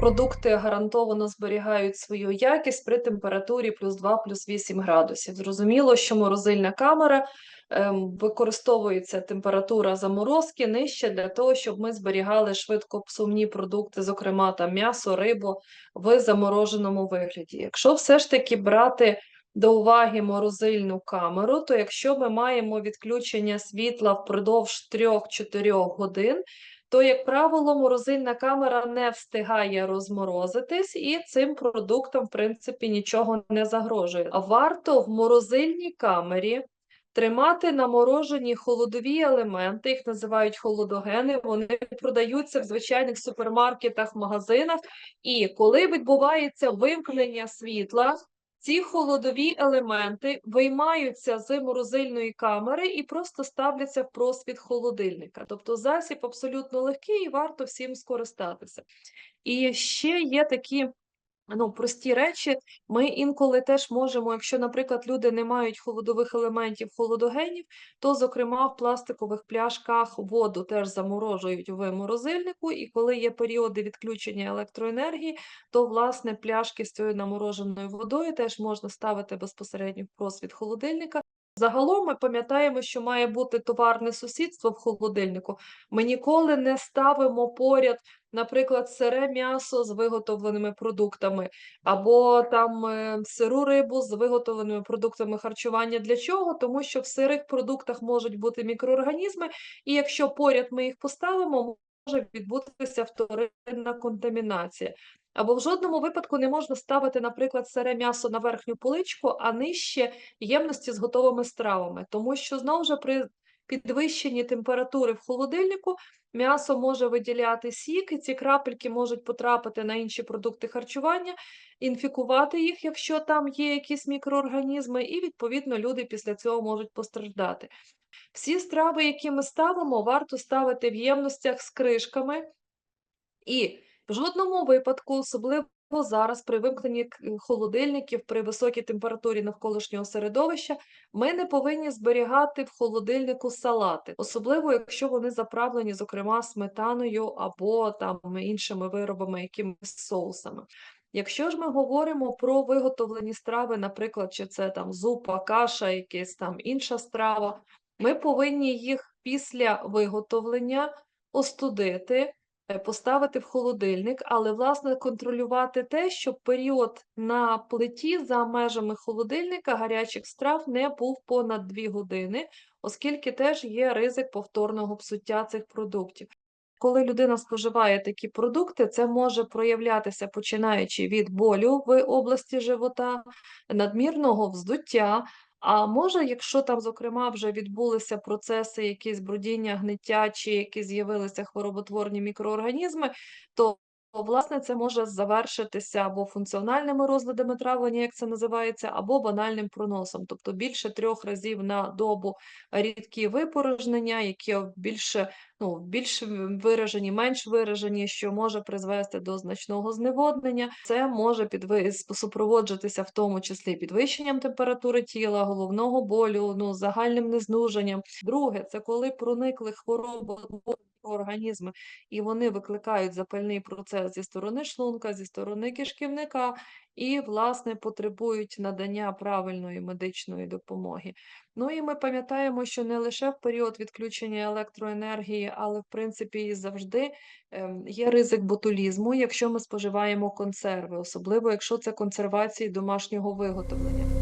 продукти гарантовано зберігають свою якість при температурі плюс 2, плюс 8 градусів. Зрозуміло, що морозильна камера ем, використовується температура заморозки нижче для того, щоб ми зберігали швидко швидкопсувні продукти, зокрема там м'ясо, рибу в замороженому вигляді. Якщо все ж таки брати до уваги морозильну камеру, то якщо ми маємо відключення світла впродовж 3-4 годин, то, як правило, морозильна камера не встигає розморозитись, і цим продуктам, в принципі, нічого не загрожує. А варто в морозильній камері тримати наморожені холодові елементи, їх називають холодогени. Вони продаються в звичайних супермаркетах, магазинах. І коли відбувається вимкнення світла, ці холодові елементи виймаються з морозильної камери і просто ставляться в просвіт холодильника. Тобто засіб абсолютно легкий і варто всім скористатися. І ще є такі ну, прості речі. Ми інколи теж можемо, якщо, наприклад, люди не мають холодових елементів, холодогенів, то, зокрема, в пластикових пляшках воду теж заморожують в морозильнику, і коли є періоди відключення електроенергії, то, власне, пляшки з цією намороженою водою теж можна ставити безпосередньо в просвіт холодильника. Загалом ми пам'ятаємо, що має бути товарне сусідство в холодильнику. Ми ніколи не ставимо поряд, наприклад, сире м'ясо з виготовленими продуктами, або там е, сиру рибу з виготовленими продуктами харчування. Для чого? Тому що в сирих продуктах можуть бути мікроорганізми, і якщо поряд ми їх поставимо, може відбутися вторинна контамінація. Або в жодному випадку не можна ставити, наприклад, сире м'ясо на верхню поличку, а нижче ємності з готовими стравами, тому що знову ж при підвищенні температури в холодильнику м'ясо може виділяти сік, і ці крапельки можуть потрапити на інші продукти харчування, інфікувати їх, якщо там є якісь мікроорганізми, і відповідно люди після цього можуть постраждати. Всі страви, які ми ставимо, варто ставити в ємностях з кришками. І в жодному випадку, особливо зараз, при вимкненні холодильників, при високій температурі навколишнього середовища, ми не повинні зберігати в холодильнику салати, особливо якщо вони заправлені, зокрема, сметаною або там іншими виробами, якимись соусами. Якщо ж ми говоримо про виготовлені страви, наприклад, чи це там зупа, каша, якась там інша страва, ми повинні їх після виготовлення остудити, поставити в холодильник, але, власне, контролювати те, щоб період на плиті за межами холодильника гарячих страв не був понад 2 години, оскільки теж є ризик повторного псуття цих продуктів. Коли людина споживає такі продукти, це може проявлятися починаючи від болю в області живота, надмірного вздуття. А може, якщо там, зокрема, вже відбулися процеси, якісь брудіння, гниття, чи якісь з'явилися хвороботворні мікроорганізми, то власне це може завершитися або функціональними розладами травлення, як це називається, або банальним проносом, тобто більше трьох разів на добу рідкі випорожнення, які більше ну, більш виражені, менш виражені, що може призвести до значного зневоднення. Це може підви... супроводжуватися в тому числі підвищенням температури тіла, головного болю, ну, загальним незнуженням. Друге, це коли проникли хвороби організми, і вони викликають запальний процес зі сторони шлунка, зі сторони кишківника, і, власне, потребують надання правильної медичної допомоги. Ну і ми пам'ятаємо, що не лише в період відключення електроенергії, але в принципі і завжди ем, є ризик ботулізму, якщо ми споживаємо консерви, особливо якщо це консервації домашнього виготовлення.